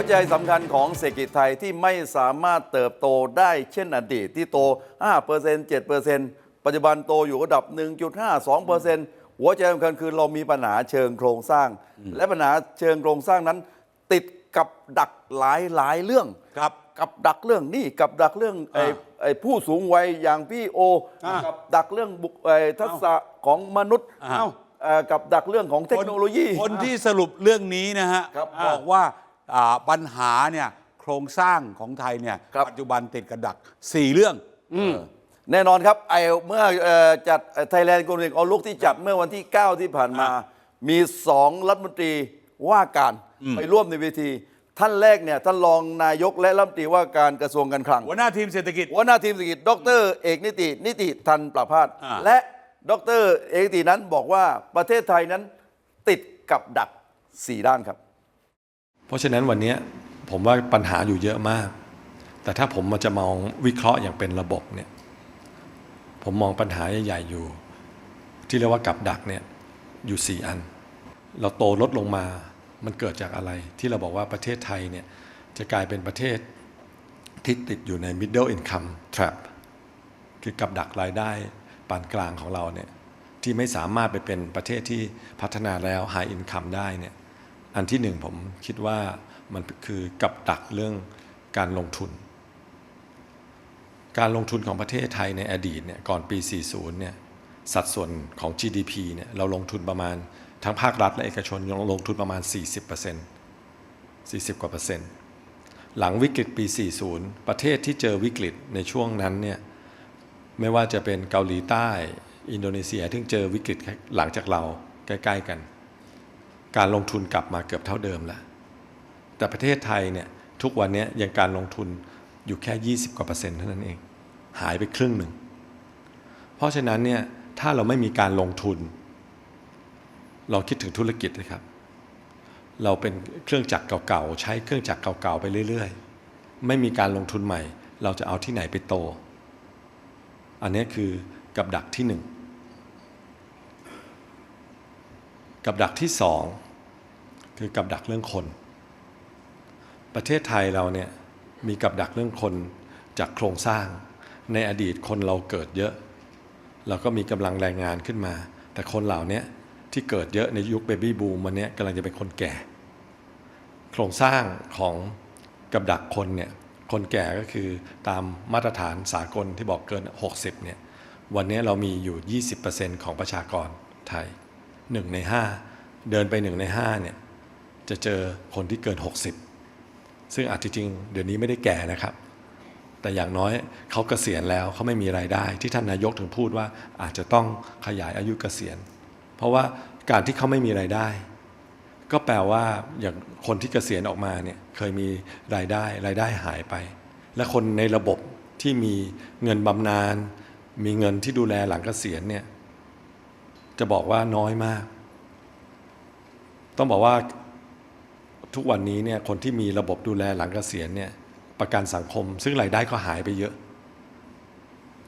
หัวใจสำคัญของเศรษฐกิจไทยที่ไม่สามารถเติบโตได้เช่นอดีตที่โต 5% 7%ปัจจุบันโตอยู่ระดับ 1.5 2%หัวใจสำคัญคือเรามีปัญหาเชิงโครงสร้าง และปัญหาเชิงโครงสร้างนั้น ติดกับดักหลายหลายเรื่องครับกับดักเรื่องหนี่กับดักเรื่องไอ้อ่าไอ้ผู้สูงวัยอย่างพี่โออ่ากับดักเรื่องบุคไอ้ทักษะของมนุษย์อ้าวเอ่อกับดักเรื่องของเทคโนโลยี คนคนที่สรุปเรื่องนี้นะฮะครับบอกว่าอ่า ปัญหาเนี่ยโครงสร้างของไทยเนี่ยครับ ปัจจุบันติดกระดัก 4 เรื่องแน่นอนครับไอเมื่อเอ่อจัดไทยแลนด์โกลเด้นออลุกที่จัดเมื่อวันที่ 9 ที่ผ่านมาอะมีสองรัฐมนตรีว่าการไปร่วมในเวที ท่านแรกเนี่ยท่านรองนายกและรัฐมนตรีว่าการกระทรวงการคลัง หัวหน้าทีมเศรษฐกิจ หัวหน้าทีมเศรษฐกิจดรเอกนิติ นิติทันประพาสอ่า และดรเอกนิตินั้นบอกว่าประเทศไทยนั้นติดกับดักสี่ด้านครับ เพราะฉะนั้นวันนี้ผมว่าปัญหาอยู่เยอะมาก แต่ถ้าผมมาจะมองวิเคราะห์อย่างเป็นระบบเนี่ย ผมมองปัญหาใหญ่ๆอยู่ ที่เรียกว่ากับดักเนี่ยอยู่สี่อัน เราโตลดลงมา มันเกิดจากอะไร ที่เราบอกว่าประเทศไทยเนี่ยจะกลายเป็นประเทศที่ติดอยู่ใน middle income trap คือกับดักรายได้ปานกลางของเราเนี่ยที่ไม่สามารถไปเป็นประเทศที่พัฒนาแล้ว high income ได้เนี่ย อันที่หนึ่งผมคิดว่ามันคือกับดักเรื่องการลงทุน การลงทุนของประเทศไทยในอดีตเนี่ยก่อนปี 40 เนี่ยสัดส่วนของ GDP เนี่ยเราลงทุนประมาณทั้งภาครัฐและเอกชนยังลงทุนประมาณ 40% 40 กว่าเปอร์เซ็นต์ หลังวิกฤตปี 40 ประเทศที่เจอวิกฤตในช่วงนั้นเนี่ยไม่ว่าจะเป็นเกาหลีใต้ อินโดนีเซียที่เจอวิกฤตหลังจากเราใกล้ ๆ กัน การลงทุนกลับมาเกือบเท่าเดิมแล้วแต่ประเทศไทยเนี่ยทุกวันนี้ยังการลงทุนอยู่แค่ 20กว่าเปอร์เซ็นต์เท่านั้นเอง หายไปครึ่งหนึ่ง เพราะฉะนั้นเนี่ยถ้าเราไม่มีการลงทุนลองคิดถึงธุรกิจนะครับ เราเป็นเครื่องจักรเก่าๆ ใช้เครื่องจักรเก่าๆ ไปเรื่อยๆ ไม่มีการลงทุนใหม่ เราจะเอาที่ไหนไปโต อันนี้คือกับดักที่หนึ่ง กับดักที่สองคือกับดักเรื่องคน ประเทศไทยเราเนี่ยมีกับดักเรื่องคนจากโครงสร้าง ในอดีตคนเราเกิดเยอะ เราก็มีกำลังแรงงานขึ้นมา แต่คนเหล่านี้ที่เกิดเยอะในยุคเบบี้บูมวันเนี้กำลังจะเป็นคนแก่ โครงสร้างของกับดักคนเนี่ยคนแก่ก็คือตามมาตรฐานสากลที่บอกเกิน 60เนี่ยวันนี้เรามีอยู่ 20%ของประชากรไทย 1ใน5เดินไป1ใน5เนี่ยจะเจอคนที่เกิน 60 ซึ่งอาจจริงเดี๋ยวนี้ไม่ได้แก่นะครับ แต่อย่างน้อยเขาเกษียณแล้วเขาไม่มีไรายได้ ที่ท่านนายกถึงพูดว่าอาจจะต้องขยายอายุเกษียณ เพราะว่าการที่เขาไม่มีไรายได้ ก็แปลว่าอย่างคนที่เกษียณออกมาเนี่ยเคยมีรายได้รายได้หายไป และคนในระบบที่มีเงินบำนาญมีเงินที่ดูแลหลังเกษียณเนี่ย จะบอกว่าน้อยมาก ต้องบอกว่าทุกวันนี้เนี่ยคนที่มีระบบดูแลหลังเกษียณเนี่ยประกันสังคม ซึ่งรายได้ก็หายไปเยอะ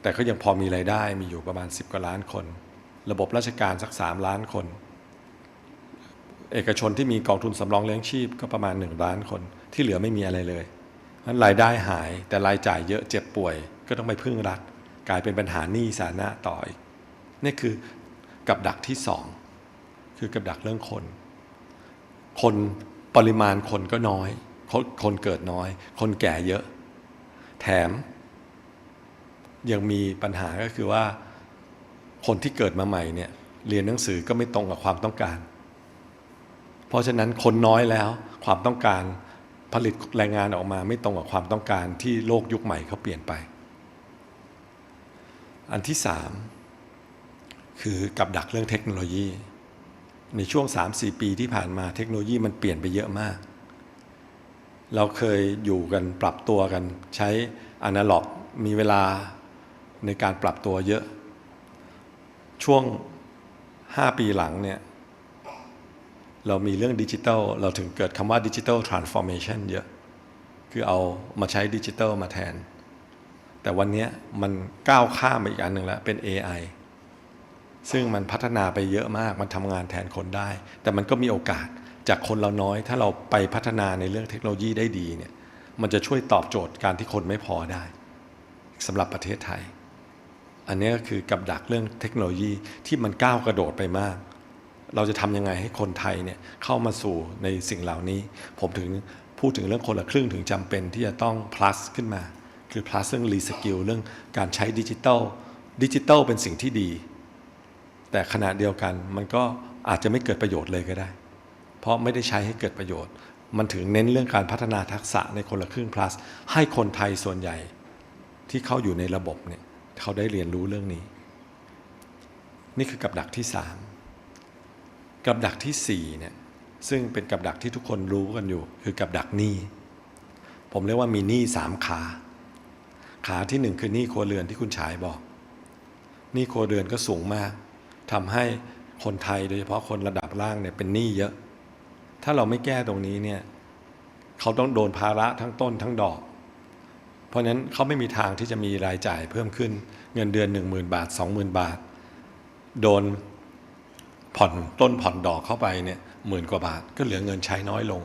แต่ก็ยังพอมีรายได้มีอยู่ประมาณ 10 กว่าล้านคน ระบบราชการสัก 3 ล้านคน เอกชนที่มีกองทุนสำรองเลี้ยงชีพก็ประมาณ 1 ล้านคนที่เหลือไม่มีอะไรเลยนั้นรายได้หายแต่รายจ่ายเยอะเจ็บป่วย ก็ต้องไปพึ่งรัฐกลายเป็นปัญหาหนี้สาธารณะต่ออีกนี่คือ กับดักที่สองคือกับดักเรื่องคน คนปริมาณคนก็น้อยคนคนเกิดน้อย คนแก่เยอะ แถม ยังมีปัญหาก็คือว่า คนที่เกิดมาใหม่เนี่ยเรียนหนังสือก็ไม่ตรงกับความต้องการ เพราะฉะนั้นคนน้อยแล้วความต้องการผลิตแรงงานออกมาไม่ตรงกับความต้องการที่โลกยุคใหม่เขาเปลี่ยนไป อันที่สาม คือกับดักเรื่องเทคโนโลยี ในช่วง 3-4 ปีที่ผ่านมาเทคโนโลยีมันเปลี่ยนไปเยอะมาก เราเคยอยู่กันปรับตัวกันใช้อนาล็อกมีเวลาในการปรับตัวเยอะ ช่วง 5 ปีหลังเนี่ยเรามีเรื่องดิจิทัล เราถึงเกิดคำว่าดิจิทัลทรานส์ฟอร์เมชันเยอะ คือเอามาใช้ดิจิทัลมาแทน แต่วันนี้มันก้าวข้ามไปอีกอันหนึ่งแล้ว เป็น AI ซึ่งมันพัฒนาไปเยอะมากมันทำงานแทนคนได้ แต่มันก็มีโอกาสจากคนเราน้อย ถ้าเราไปพัฒนาในเรื่องเทคโนโลยีได้ดีเนี่ยมันจะช่วยตอบโจทย์การที่คนไม่พอได้สำหรับประเทศไทย อันนี้ก็คือกับดักเรื่องเทคโนโลยีที่มันก้าวกระโดดไปมาก เราจะทำยังไงให้คนไทยเนี่ยเข้ามาสู่ในสิ่งเหล่านี้ ผมถึงพูดถึงเรื่องคนละครึ่งถึงจำเป็นที่จะต้อง plus ขึ้นมา คือ plus เรื่อง reskill เรื่องการใช้ดิจิทัลดิจิทัลเป็นสิ่งที่ดี แต่ขณะเดียวกันมันก็อาจจะไม่เกิดประโยชน์เลยก็ได้ เพราะไม่ได้ใช้ให้เกิดประโยชน์ มันถึงเน้นเรื่องการพัฒนาทักษะในคนละครึ่ง plus ให้คนไทยส่วนใหญ่ที่เข้าอยู่ในระบบเนี่ยเขาได้เรียนรู้เรื่องนี้ นี่คือกับดักที่สามกับดักที่สี่เนี่ยซึ่งเป็นกับดักที่ทุกคนรู้กันอยู่ คือกับดักหนี้ ผมเรียกว่ามีหนี้สามขา ขาที่หนึ่งคือหนี้ครัวเรือนที่คุณชายบอกหนี้ครัวเรือนก็สูงมาก ทำให้คนไทยโดยเฉพาะคนระดับล่างเนี่ยเป็นหนี้เยอะ ถ้าเราไม่แก้ตรงนี้เนี่ยเขาต้องโดนภาระทั้งต้นทั้งดอก เพราะฉะนั้นเขาไม่มีทางที่จะมีรายจ่ายเพิ่มขึ้นเงินเดือน 1 0,000 บาท 20,000 บาท โดนผ่อนต้นผ่อนดอกเข้าไปเนี่ยหมื่นกว่าบาทก็เหลือเงินใช้น้อยลง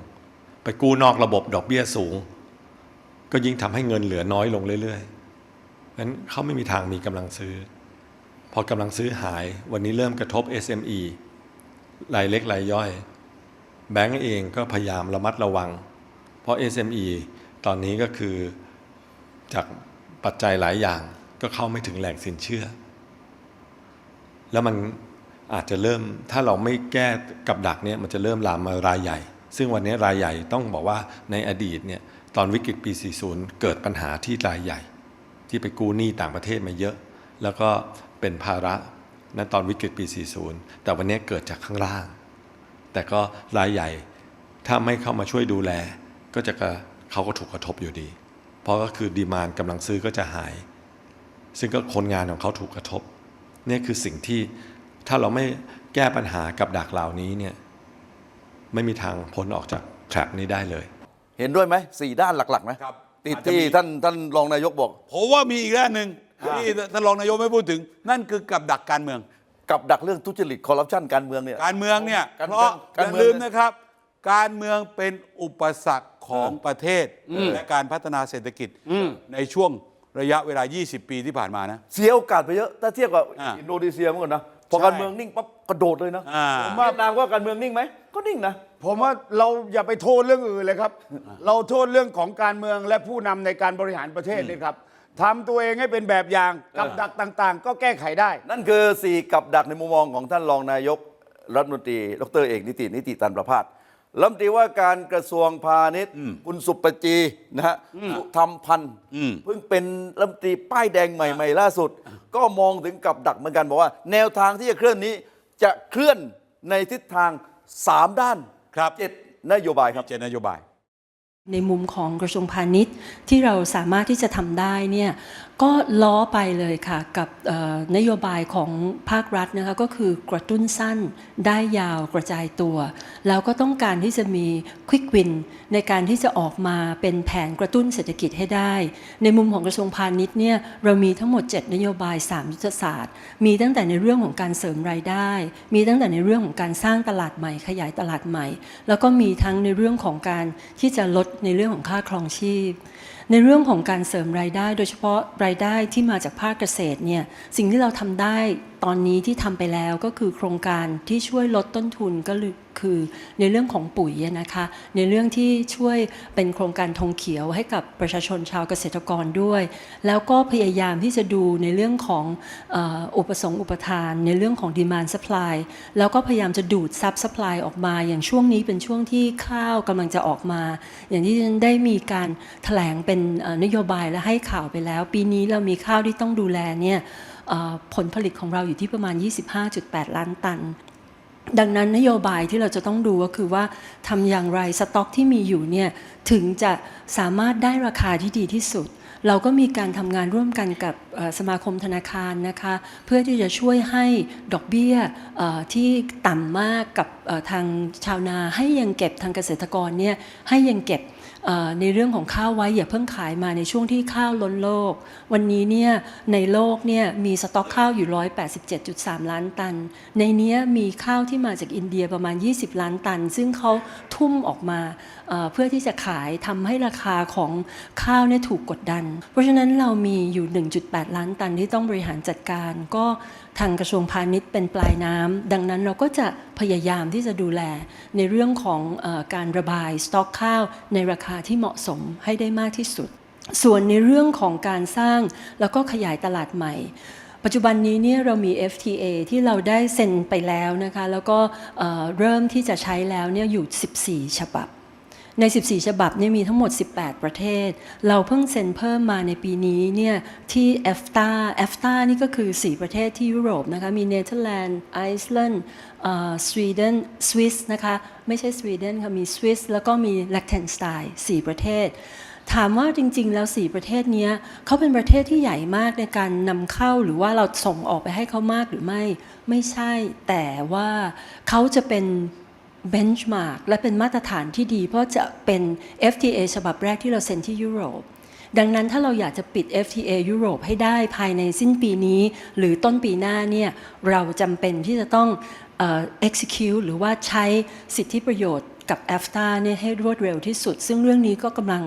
ไปกู้นอกระบบดอกเบี้ยสูง ก็ยิ่งทำให้เงินเหลือน้อยลงเรื่อยๆงั้นเขาไม่มีทางมีกำลังซื้อ พอกำลังซื้อหายวันนี้เริ่มกระทบ SME รายเล็กรายย่อย แบงก์เองก็พยายามระมัดระวัง เพราะ SME ตอนนี้ก็คือจากปัจจัยหลายอย่างก็เข้าไม่ถึงแหล่งสินเชื่อ แล้วมันอาจจะเริ่มถ้าเราไม่แก้กับดักเนี่ยมันจะเริ่มลามมารายใหญ่ ซึ่งวันนี้รายใหญ่ต้องบอกว่าในอดีตเนี่ยตอนวิกฤตปี 40 เกิดปัญหาที่รายใหญ่ ที่ไปกู้หนี้ต่างประเทศมาเยอะ แล้วก็เป็นภาระณตอนวิกฤตปี 40 แต่วันนี้เกิดจากข้างล่าง แต่ก็รายใหญ่ถ้าไม่เข้ามาช่วยดูแล ก็จะกระเขาก็ถูกกระทบอยู่ดี เพราะก็คือดีมานกำลังซื้อก็จะหาย ซึ่งก็คนงานของเขาถูกกระทบเนี่ยคือสิ่งที่ถ้าเราไม่แก้ปัญหากับดักเหล่านี้เนี่ยไม่มีทางพ้นออกจากแทร็ปนี้ได้เลย เห็นด้วยไหมสี่ด้านหลักๆนะครับติดอาจจะที่มี ท่านท่านรองนายกบอก ผมว่ามีอีกด้านหนึ่ง ที่ท่านรองนายกไม่พูดถึง นั่นคือกับดักการเมือง กับดักเรื่องทุจริตคอร์รัปชันการเมืองเนี่ย การเมืองเนี่ยการเพราะอการย่าเมืองลืมนะครับ การเมืองเป็นอุปสรรคของประเทศ และการพัฒนาเศรษฐกิจในช่วงระยะเวลา 20 ปีที่ผ่านมานะเสียโอกาสไปเยอะถ้าเทียบกับอ่าอินโดนีเซียเมื่อก่อนนะพอใช่การเมืองนิ่งปั๊บกระโดดเลยนะอ่าเวียดนามก็การเมืองนิ่งไหมก็นิ่งนะผมว่าเราอย่าไปโทษเรื่องอื่นเลยครับ เราโทษเรื่องของการเมืองและผู้นำในการบริหารประเทศนี่ครับ ทำตัวเองให้เป็นแบบอย่างกับดักต่างๆ ก็แก้ไขได้ นั่นคือสี่กับดักในมุมมองของท่านรองนายกรัฐมนตรี ดรเอกนิตินิติตันประพาสรัฐมนตรีว่าการกระทรวงพาณิชย์คุณสุปจีนะฮะสุธรรมพันธ์เพิ่งเป็นรัฐมนตรีป้ายแดงใหม่ ๆ ล่าสุด ก็มองถึงกับดักเหมือนกันบอกว่า แนวทางที่จะเคลื่อนนี้จะเคลื่อนในทิศทาง 3 ด้านครับเจ็ดนโยบายครับเจนนโยบาย ในมุมของกระทรวงพาณิชย์ที่เราสามารถที่จะทำได้เนี่ยก็ล้อไปเลยค่ะกับนโยบายของภาครัฐนะคะก็คือกระตุ้นสั้นได้ยาวกระจายตัว แล้วก็ต้องการที่จะมีควิกวินในการที่จะออกมาเป็นแผนกระตุ้นเศรษฐกิจให้ได้ ในมุมของกระทรวงพาณิชย์เนี่ยเรามีทั้งหมด 7 นโยบาย 3 ยุทธศาสตร์ มีตั้งแต่ในเรื่องของการเสริมรายได้ มีตั้งแต่ในเรื่องของการสร้างตลาดใหม่ ขยายตลาดใหม่ แล้วก็มีทั้งในเรื่องของการที่จะลดในเรื่องของค่าครองชีพ ในเรื่องของการเสริมรายได้ โดยเฉพาะรายได้ที่มาจากภาคเกษตรเนี่ยสิ่งที่เราทำได้ตอนนี้ที่ทำไปแล้วก็คือโครงการที่ช่วยลดต้นทุนก็คือในเรื่องของปุ๋ยนะคะ ในเรื่องที่ช่วยเป็นโครงการธงเขียวให้กับประชาชนชาวเกษตรกรด้วย แล้วก็พยายามที่จะดูในเรื่องของอุปสงค์อุปทาน ในเรื่องของ demand supply แล้วก็พยายามจะดูดซับ supply ออกมา อย่างช่วงนี้เป็นช่วงที่ข้าวกำลังจะออกมา อย่างที่ฉันได้มีการแถลงเป็นนโยบายและให้ข่าวไปแล้ว ปีนี้เรามีข้าวที่ต้องดูแลเนี่ย ผลผลิตของเราอยู่ที่ประมาณ 25.8 ล้านตัน ดังนั้นนโยบายที่เราจะต้องดูก็คือว่าทำอย่างไรสต็อกที่มีอยู่เนี่ยถึงจะสามารถได้ราคาที่ดีที่สุดเราก็มีการทำงานร่วมกันกับสมาคมธนาคารนะคะ เพื่อที่จะช่วยให้ดอกเบี้ยที่ต่ำมากกับทางชาวนาให้ยังเก็บทางเกษตรกรเนี่ยให้ยังเก็บ ในเรื่องของข้าวไว้อย่าเพิ่งขายมาในช่วงที่ข้าวล้นโลก วันนี้เนี่ยในโลกเนี่ยมีสต็อกข้าวอยู่ 187.3 ล้านตัน ในเนี้ยมีข้าวที่มาจากอินเดียประมาณ 20 ล้านตัน ซึ่งเขาทุ่มออกมาเอ่อเพื่อที่จะขายทำให้ราคาของข้าวเนี่ยถูกกดดัน เพราะฉะนั้นเรามีอยู่ 1.8 ล้านตันที่ต้องบริหารจัดการก็ ทางกระทรวงพาณิชย์เป็นปลายน้ำดังนั้นเราก็จะพยายามที่จะดูแลในเรื่องของอการระบายสต็อกข้าว ในราคาที่เหมาะสมให้ได้มากที่สุด ส่วนในเรื่องของการสร้างแล้วก็ขยายตลาดใหม่ปัจจุบันนี้เนี่ยเรามี FTA ที่เราได้เซ็นไปแล้วนะคะ แล้วก็เเริ่มที่จะใช้แล้วเนี่ยอยู่ 14 ฉบับ ใน 14 ฉบับเนี่ยมีทั้งหมด 18 ประเทศ เราเพิ่งเซ็นเพิ่มมาในปีนี้เนี่ยที่ EFTA EFTA นี่ก็คือ 4 ประเทศที่ยุโรปนะคะมีเนเธอร์แลนด์ไอซ์แลนด์สวีเดนสวิสนะคะไม่ใช่สวีเดนค่ะมีสวิสแล้วก็มีลักเทนสไตน์4ประเทศถามว่าจริง ๆ แล้ว 4 ประเทศนี้เขาเป็นประเทศที่ใหญ่มากในการนำเข้าหรือว่าเราส่งออกไปให้เขามากหรือไม่ ไม่ใช่ แต่ว่าเขาจะเป็น benchmark และเป็นมาตรฐานที่ดี เพราะจะเป็น FTA ฉบับแรกที่เราเซ็นที่ยุโรป ดังนั้นถ้าเราอยากจะปิด FTA ยุโรปให้ได้ภายในสิ้นปีนี้ หรือต้นปีหน้าเนี่ยเราจำเป็นที่จะต้อง execute หรือว่าใช้สิทธิประโยชน์กับ EFTA เนี่ยให้รวดเร็วที่สุด ซึ่งเรื่องนี้ก็กำลัง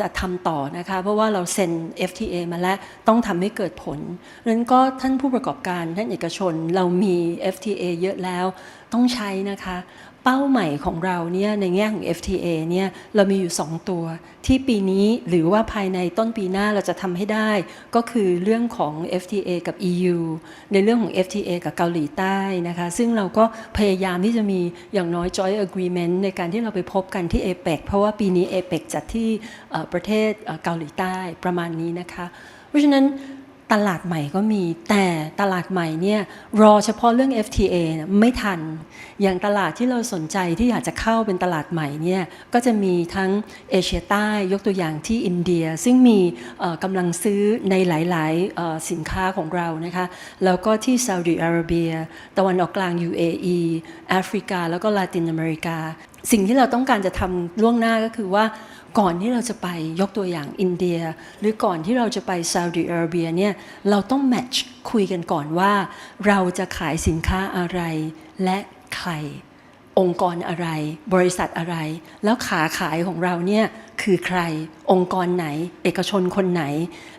จะทำต่อนะคะ เพราะว่าเราเซ็น FTA มาแล้วต้องทำให้เกิดผลดังนั้นก็ท่านผู้ประกอบการท่านเอกชนเรามี FTA เยอะแล้วต้องใช้นะคะ เป้าใหมายของเราเนี่ยในแง่ของ FTA เนี่ยเรามีอยู่ 2 ตัว ที่ปีนี้หรือว่าภายในต้นปีหน้าเราจะทำให้ได้ ก็คือเรื่องของ FTA กับ EU ในเรื่องของ FTA กับเกาหลีใต้นะคะซึ่งเราก็พยายามที่จะมีอย่างน้อย joint agreement ในการที่เราไปพบกันที่ APEC เพราะว่าปีนี้ APEC จัดที่ประเทศเกาหลีใต้ประมาณนี้นะคะ เพราะฉะนั้น ตลาดใหม่ก็มีแต่ตลาดใหม่เนี่ยรอเฉพาะเรื่อง FTA ไม่ทัน อย่างตลาดที่เราสนใจที่อยากจะเข้าเป็นตลาดใหม่เนี่ยก็จะมีทั้งเอเชียใต้ยกตัวอย่างที่อินเดีย ซึ่งมีกำลังซื้อในหลายๆสินค้าของเรานะคะแล้วก็ที่ซาอุดิอาระเบีย ตะวันออกกลาง UAE แอฟริกา แล้วก็ลาตินอเมริกา สิ่งที่เราต้องการจะทำล่วงหน้าก็คือว่า ก่อนที่เราจะไปยกตัวอย่างอินเดีย หรือก่อนที่เราจะไปซาอุดิอาระเบียเนี่ยเราต้องแมทช์คุยกันก่อนว่า เราจะขายสินค้าอะไรและใคร องค์กรอะไร บริษัทอะไร แล้วขาขายของเราเนี่ย คือใคร องค์กรไหน เอกชนคนไหน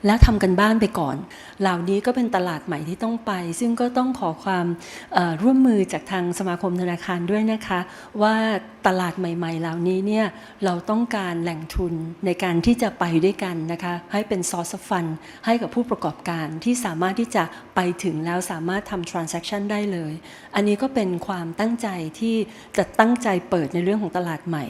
แล้วทำกันบ้านไปก่อน เหล่านี้ก็เป็นตลาดใหม่ที่ต้องไป ซึ่งก็ต้องขอความร่วมมือจากทางสมาคมธนาคารด้วยนะคะ ว่าตลาดใหม่ ๆ เหล่านี้เนี่ยเราต้องการแหล่งทุนในการที่จะไปด้วยกันนะคะให้เป็น source of fund ให้กับผู้ประกอบการที่สามารถที่จะไปถึงแล้วสามารถทำ transaction ได้เลย อันนี้ก็เป็นความตั้งใจที่จะตั้งใจเปิดในเรื่องของตลาดใหม่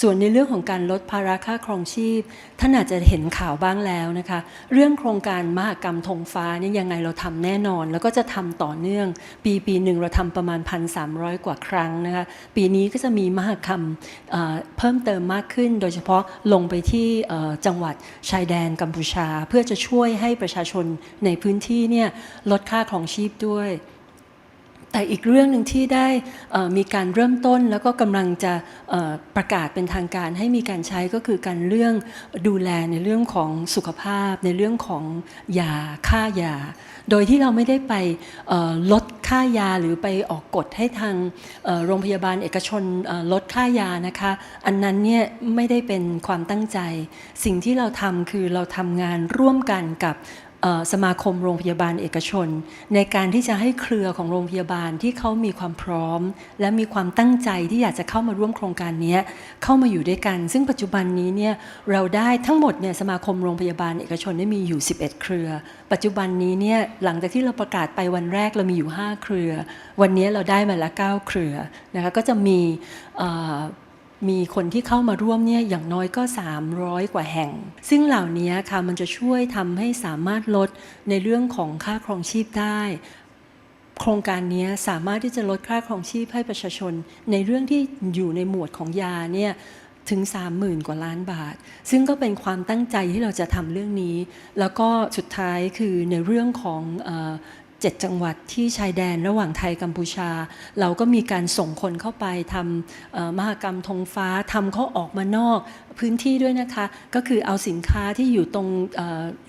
ส่วนในเรื่องของการลดภาระค่าครองชีพ ท่านอาจจะเห็นข่าวบ้างแล้วนะคะ เรื่องโครงการมหกรรมธงฟ้าเนี่ยยังไงเราทำแน่นอน แล้วก็จะทำต่อเนื่อง ปีปีหนึ่งเราทำประมาณ 1,300 กว่าครั้งนะคะ ปีนี้ก็จะมีมหกรรมเพิ่มเติมมากขึ้น โดยเฉพาะลงไปที่จังหวัดชายแดนกัมพูชา เพื่อจะช่วยให้ประชาชนในพื้นที่เนี่ยลดค่าครองชีพด้วย แต่อีกเรื่องหนึ่งที่ได้มีการเริ่มต้นแล้วก็กำลังจะประกาศเป็นทางการให้มีการใช้ก็คือการเรื่องดูแลในเรื่องของสุขภาพ ในเรื่องของยาค่ายา โดยที่เราไม่ได้ไปลดค่ายาหรือไปออกกฎให้ทางโรงพยาบาลเอกชนลดค่ายานะคะ อันนั้นเนี่ยไม่ได้เป็นความตั้งใจ สิ่งที่เราทำคือเราทำงานร่วมกันกับ สมาคมโรงพยาบาลเอกชน ในการที่จะให้เครือของโรงพยาบาลที่เขามีความพร้อม และมีความตั้งใจที่อยากจะเข้ามาร่วมโครงการนี้เข้ามาอยู่ด้วยกัน ซึ่งปัจจุบันนี้เนี่ยเราได้ทั้งหมดเนี่ยสมาคมโรงพยาบาลเอกชนได้มีอยู่ 11 เครือ ปัจจุบันนี้เนี่ยหลังจากที่เราประกาศไปวันแรกเรามีอยู่ 5 เครือ วันนี้เราได้มาละ 9 เครือนะคะก็จะมี มีคนที่เข้ามาร่วมเนี่ยอย่างน้อยก็ 300 กว่าแห่ง ซึ่งเหล่านี้ค่ะมันจะช่วยทำให้สามารถลดในเรื่องของค่าครองชีพได้โครงการนี้สามารถที่จะลดค่าครองชีพให้ประชาชน ในเรื่องที่อยู่ในหมวดของยาเนี่ยถึง 30,000 กว่าล้านบาท ซึ่งก็เป็นความตั้งใจที่เราจะทำเรื่องนี้ แล้วก็สุดท้ายคือในเรื่องของอ อเจ็ดจังหวัดที่ชายแดนระหว่างไทยกัมพูชา เราก็มีการส่งคนเข้าไปทำมหกรรมธงฟ้าทำเขาออกมานอกพื้นที่ด้วยนะคะ ก็คือเอาสินค้าที่อยู่ตรง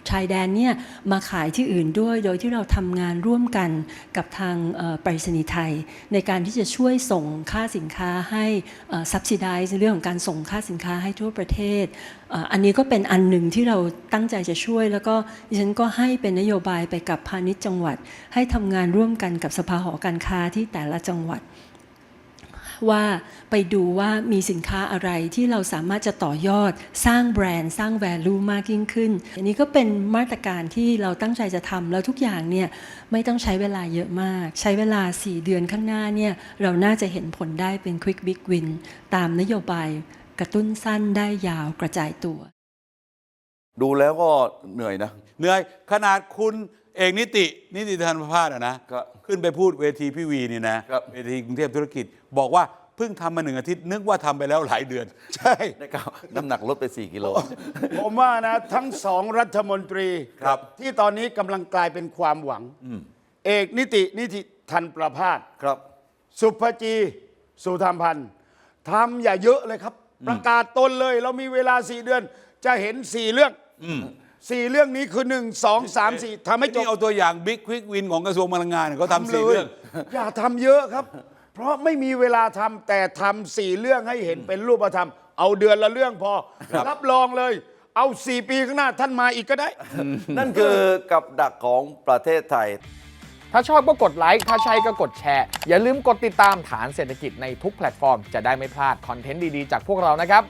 ชายแดนเนี่ยมาขายที่อื่นด้วย โดยที่เราทำงานร่วมกันกับทางไปรษณีย์ไทย ในการที่จะช่วยส่งค่าสินค้าให้เอ่อ subsidize ในเรื่องของการส่งค่าสินค้าให้ทั่วประเทศ อันนี้ก็เป็นอันหนึ่งที่เราตั้งใจจะช่วย แล้วก็ดิฉันก็ให้เป็นนโยบายไปกับพาณิชย์จังหวัด ให้ทำงานร่วมกันกับสภาหอการค้าที่แต่ละจังหวัด ว่าไปดูว่ามีสินค้าอะไรที่เราสามารถจะต่อยอดสร้างแบรนด์สร้าง value มากยิ่งขึ้น อันนี้ก็เป็นมาตรการที่เราตั้งใจจะทำแล้วทุกอย่างเนี่ยไม่ต้องใช้เวลาเยอะมาก ใช้เวลา 4 เดือนข้างหน้าเนี่ยเราน่าจะเห็นผลได้เป็น quick big win ตามนโยบายกระตุ้นสั้นได้ยาวกระจายตัว ดูแล้วก็เหนื่อยนะ เหนื่อยขนาดคุณ เอกนิตินิติธรรมภาสอะนะครับขึ้นไปพูดเวทีพี่วีนี่นะครับ เวทีกรุงเทพธุรกิจ บอกว่าเพิ่งทำมาหนึ่งอาทิตย์ นึกว่าทำไปแล้วหลายเดือน ใช่ ได้ข่าวน้ำหนักลดไป 4 กิโล ผมว่านะทั้งสองรัฐมนตรีครับ ที่ตอนนี้กำลังกลายเป็นความหวังเอกนิตินิติทันประพาส ครับ สุภจีสุธรรมพันธ์ทำอย่าเยอะเลยครับ ประกาศตนเลย เรามีเวลาสี่เดือน จะเห็นสี่เรื่อง สี่เรื่องนี้คือหนึ่งสองสามสี่ทำให้จนี่บเอาตัวอย่างบิ๊กควิกวินของกระทรวงพลังงานเขาทำสี่เรื่อง อย่าทำเยอะครับ เพราะไม่มีเวลาทำแต่ทำสี่เรื่องให้เห็นเป็นรูปธรรม เอาเดือนละเรื่องพอ รับรองเลย เอาสี่ปีข้างหน้าท่านมาอีกก็ได้ นั่นคือกับดักของประเทศไทย ถ้าชอบก็กดไลค์ถ้าใช่ก็กดแชร์ อย่าลืมกดติดตามฐานเศรษฐกิจในทุกแพลตฟอร์ม จะได้ไม่พลาดคอนเทนต์ดีๆจากพวกเรานะครับ